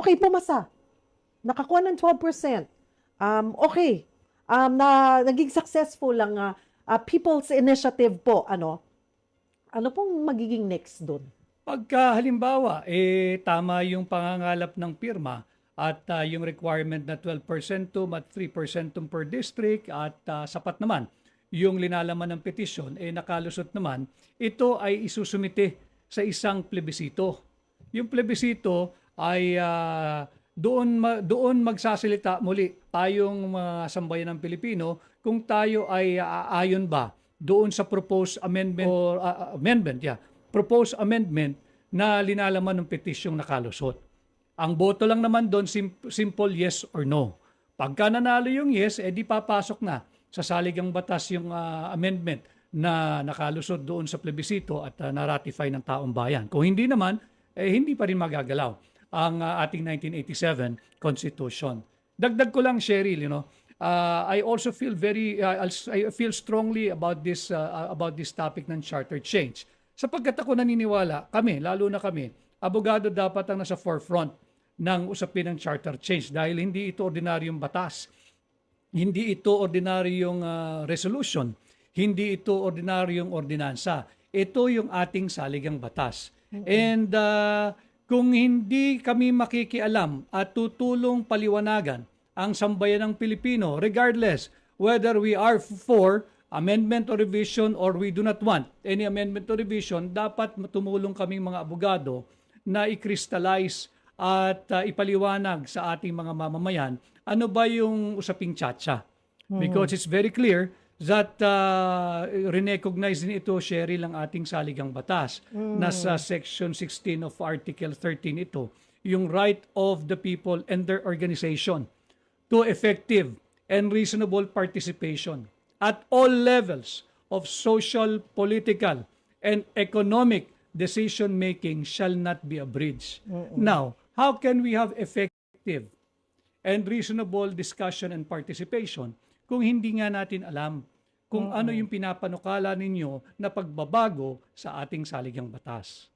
Okay, pumasa. Nakakuha ng 12%. Um, okay. Um, na, naging successful lang ah, ah, People's Initiative po. Ano? Ano pong magiging next doon? Pagka halimbawa, eh, tama yung pangangalap ng pirma at ah, yung requirement na 12% to at 3% to per district at ah, sapat naman yung linalaman ng petisyon, eh nakalusot naman, ito ay isusumite sa isang plebisito. Yung plebisito ay ah, doon ma- doon magsasalita muli tayong mga sambayan ng Pilipino kung tayo ay aayon ba doon sa proposed amendment or ah, ah, amendment yeah proposed amendment na linalaman ng petisyong nakalusot. Ang boto lang naman doon sim- simple yes or no. Pagka nanalo yung yes, edi papasok na sa saligang batas yung ah, amendment na nakalusot doon sa plebisito at ah, na-ratify ng taong bayan. Kung hindi naman, eh, hindi pa rin magagalaw ang ah, ating 1987 Constitution. Dagdag ko lang, Cheryl, you know, uh, I also feel very, uh, I feel strongly about this, uh, about this topic ng charter change. Sapagkat ako naniniwala, kami, lalo na kami, abogado dapat ang nasa forefront ng usapin ng charter change dahil hindi ito ordinaryong batas. Hindi ito ordinaryong ah, resolution. Hindi ito ordinaryong ordinansa. Ito yung ating saligang batas. And ah, kung hindi kami makikialam at tutulong paliwanagan ang sambayan ng Pilipino, regardless whether we are for amendment or revision or we do not want any amendment or revision, dapat tumulong kaming mga abogado na i-crystallize at uh, ipaliwanag sa ating mga mamamayan ano ba yung usaping tsatsya. Because it's very clear that uh, recognize din ito, Sherry, lang ating saligang batas. Nasa section 16 of Article 13 ito, yung right of the people and their organization to effective and reasonable participation at all levels of social, political, and economic decision making shall not be abridged. Now, how can we have effective and reasonable discussion and participation kung hindi nga natin alam kung mm-hmm. ano yung pinapanukala ninyo na pagbabago sa ating saligang batas.